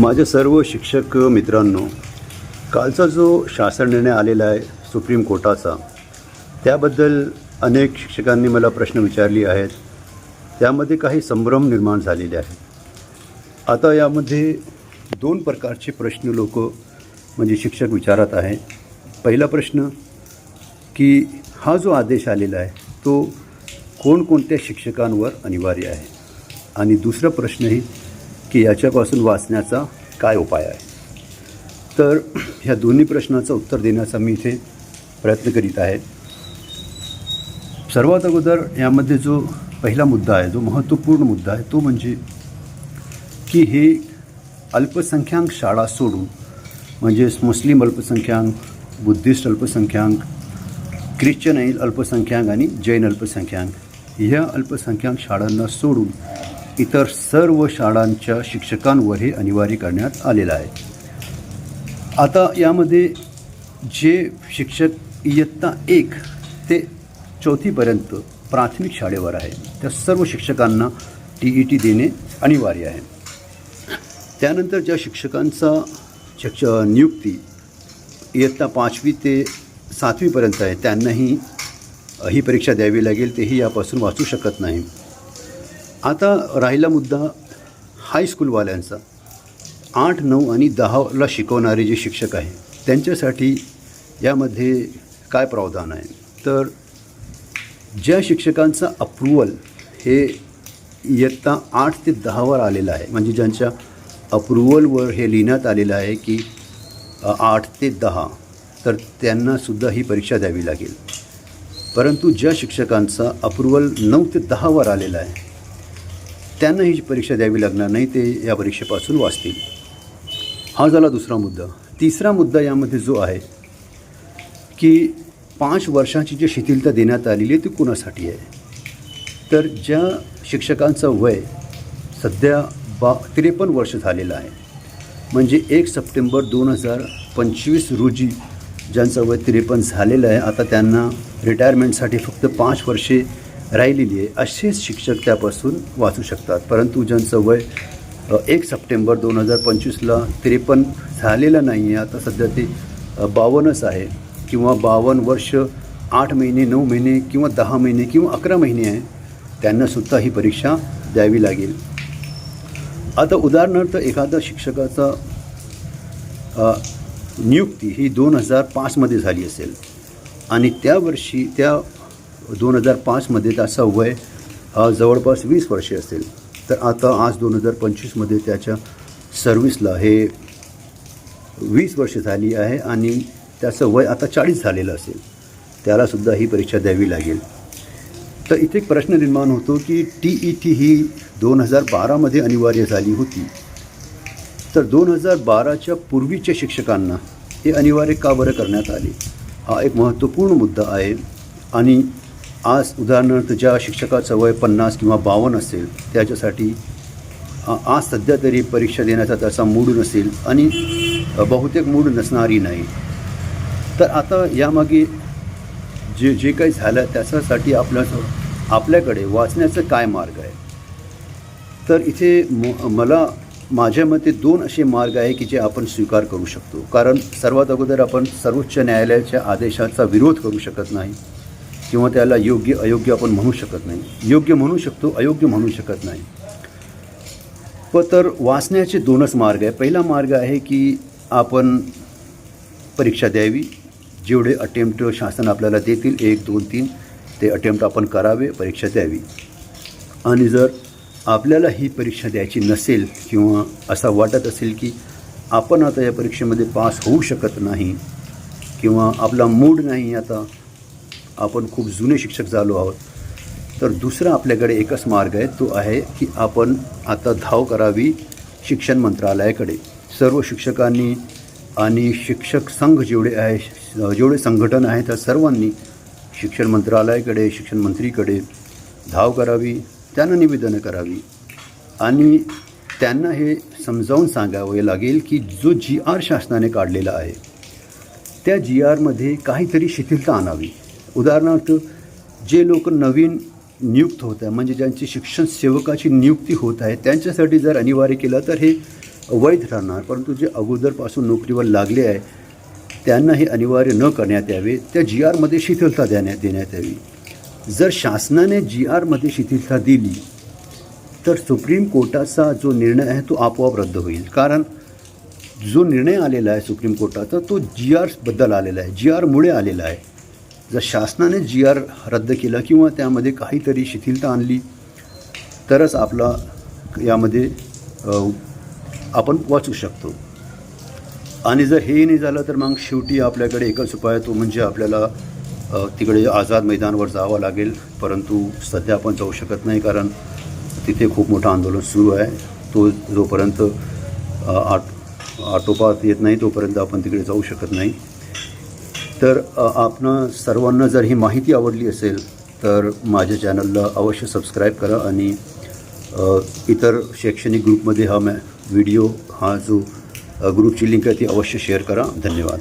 माझ्या सर्व शिक्षक मित्रांनो कालचा जो शासन निर्णय आलेला आहे सुप्रीम कोर्टाचा त्याबद्दल अनेक शिक्षकांनी मला प्रश्न विचारले आहेत. त्यामध्ये काही संभ्रम निर्माण झालेले आहेत. आता यामध्ये दोन प्रकारचे प्रश्न लोक म्हणजे शिक्षक विचारत आहे पहिला प्रश्न की हा जो आदेश आलेला आहे तो कोणकोणत्या शिक्षकांवर अनिवार्य आहे? आणि दुसरा प्रश्नही की याच्यापासून वाचण्याचा काय उपाय आहे? तर ह्या दोन्ही प्रश्नाचं उत्तर देण्याचा मी इथे प्रयत्न करीत आहे. सर्वात अगोदर यामध्ये जो पहिला मुद्दा आहे जो महत्त्वपूर्ण मुद्दा आहे तो म्हणजे की हे अल्पसंख्याक शाळा सोडून म्हणजेच मुस्लिम अल्पसंख्याक बुद्धिस्ट अल्पसंख्याक ख्रिश्चन अल्पसंख्याक आणि जैन अल्पसंख्याक ह्या अल्पसंख्याक शाळांना सोडून इतर सर्व शाळांच्या शिक्षकांवर हे अनिवार्य करण्यात आलेलं आहे. आता यामध्ये जे शिक्षक इयत्ता एक ते चौथीपर्यंत प्राथमिक शाळेवर आहे त्या सर्व शिक्षकांना टी ई टी देणे अनिवार्य आहे. त्यानंतर ज्या शिक्षकांचा शिक्ष नियुक्ती इयत्ता पाचवी ते सातवीपर्यंत आहे त्यांनाही ही परीक्षा द्यावी लागेल तेही यापासून वाचू शकत नाही. आता राहिला मुद्दा हायस्कूलवाल्यांचा आठ नऊ आणि दहाला शिकवणारे जे शिक्षक आहे त्यांच्यासाठी यामध्ये काय प्रावधान आहे? तर ज्या शिक्षकांचा अप्रुवल हे इयत्ता आठ ते दहावर आलेलं आहे म्हणजे ज्यांच्या अप्रुवलवर हे लिहिण्यात आलेलं आहे की आठ ते दहा तर त्यांनासुद्धा ही परीक्षा द्यावी लागेल. परंतु ज्या शिक्षकांचा अप्रुवल नऊ ते दहावर आलेला आहे त्यांना ही परीक्षा द्यावी लागणार नाही ते या परीक्षेपासून वाचतील. हा झाला दुसरा मुद्दा. तिसरा मुद्दा यामध्ये जो आहे की पाच वर्षाची जी शिथिलता देण्यात आलेली आहे ती कुणासाठी आहे? तर ज्या शिक्षकांचं वय सध्या बा त्रेपन्न वर्ष झालेलं आहे म्हणजे एक सप्टेंबर दोन हजार पंचवीस रोजी ज्यांचं वय त्रेपन्न झालेलं आहे आता त्यांना रिटायरमेंटसाठी फक्त पाच वर्षे राहिलेली आहे. असेच शिक्षक त्यापासून वाचू शकतात. परंतु ज्यांचं वय एक सप्टेंबर दोन हजार पंचवीसला त्रेपन्न झालेलं नाही आहे आता सध्या ते बावन्नच आहे. किंवा बावन्न वर्ष आठ महिने नऊ महिने किंवा दहा महिने किंवा अकरा महिने आहे त्यांनासुद्धा ही परीक्षा द्यावी लागेल. आता उदाहरणार्थ एखादा शिक्षकाचा नियुक्ती ही दोन हजार पाचमध्ये झाली असेल. आणि त्या वर्षी त्या दोन हजार पाचमध्ये त्याचा वय जवळपास वीस वर्षे असेल तर आता आज दोन हजार पंचवीसमध्ये त्याच्या सर्व्हिसला हे वीस वर्ष झाली आहे आणि त्याचं वय आता चाळीस झालेलं असेल. त्यालासुद्धा ही परीक्षा द्यावी लागेल. तर इथे एक प्रश्न निर्माण होतो की टी ई टी ही दोन हजार बारामध्ये अनिवार्य झाली होती. तर दोन हजार बाराच्या पूर्वीच्या शिक्षकांना हे अनिवार्य का बरं करण्यात आले? हा एक महत्त्वपूर्ण मुद्दा आहे आणि आज उदाहरणार्थ ज्या शिक्षकाचं वय पन्नास किंवा बावन्न असेल त्याच्यासाठी आज सध्या तरी परीक्षा देण्याचा त्याचा मूड नसेल आणि बहुतेक मूड नसणारी नाही. तर आता यामागे जे जे काही झालं त्याच्यासाठी आपल्या आपल्याकडे वाचण्याचं काय मार्ग आहे? तर इथे म मला माझ्या मते दोन असे मार्ग आहे की जे आपण स्वीकार करू शकतो. कारण सर्वात अगोदर आपण सर्वोच्च न्यायालयाच्या आदेशाचा विरोध करू शकत नाही. किंवा त्याला योग्य अयोग्य आपण म्हणू शकत नाही. योग्य म्हणू शकतो अयोग्य म्हणू शकत नाही. व तर वाचण्याचे दोनच मार्ग आहे. पहिला मार्ग आहे की आपण परीक्षा द्यावी. जेवढे अटेम्प्ट शासन आपल्याला देतील एक दोन तीन ते अटेम्प्ट आपण करावे परीक्षा द्यावी. आणि जर आपल्याला ही परीक्षा द्यायची नसेल किंवा असं वाटत असेल की आपण आता या परीक्षेमध्ये पास होऊ शकत नाही किंवा आपला मूड नाही आता आपण खूप जुने शिक्षक झालो आहोत. तर दुसरा आपल्याकडे एकच मार्ग आहे तो आहे की आपण आता धाव करावी शिक्षण मंत्रालयाकडे. सर्व शिक्षकांनी आणि शिक्षक संघ जेवढे आहे जेवढे संघटन आहे त्या सर्वांनी शिक्षण मंत्रालयाकडे शिक्षण मंत्रीकडे धाव करावी त्यांना निवेदनं करावी. आणि त्यांना हे समजावून सांगावे लागेल की जो जी आर शासनाने काढलेला आहे त्या जी आरमध्ये काहीतरी शिथिलता आणावी. उदाहरणार्थ जे लोक नवीन नियुक्त होत आहे म्हणजे ज्यांची शिक्षण सेवकाची नियुक्ती होत आहे त्यांच्यासाठी जर अनिवार्य केलं तर हे वैध राहणार परंतु जे अगोदरपासून नोकरीवर लागले आहे त्यांना हे अनिवार्य न करण्यात यावे. त्या जी आरमध्ये शिथिलता देण्यात देण्यात यावी. जर शासनाने जी आरमध्ये शिथिलता दिली तर सुप्रीम कोर्टाचा जो निर्णय आहे तो आपोआप रद्द होईल. कारण जो निर्णय आलेला आहे सुप्रीम कोर्टाचा तो जी आरबद्दल आलेला आहे. जी आरमुळे आलेला आहे. जर शासनाने जी आर रद्द केला किंवा त्यामध्ये काहीतरी शिथिलता आणली तरच आपला यामध्ये आपण वाचू शकतो. आणि जर हे नाही झालं तर मग शेवटी आपल्याकडे एकच उपाय आहे, तो म्हणजे आपल्याला तिकडे आझाद मैदानावर जावं लागेल. परंतु सध्या आपण जाऊ शकत नाही कारण तिथे खूप मोठं आंदोलन सुरू आहे. तो जोपर्यंत आट आटोपात येत नाही तोपर्यंत आपण तिकडे जाऊ शकत नाही. तर आपण सर्वांना जर ही माहिती आवडली असेल तर माझ्या चॅनलला अवश्य सबस्क्राईब करा आणि इतर शैक्षणिक ग्रुपमध्ये हा मॅ व्हिडिओ हा जो ग्रुपची लिंक आहे ती अवश्य शेअर करा. धन्यवाद.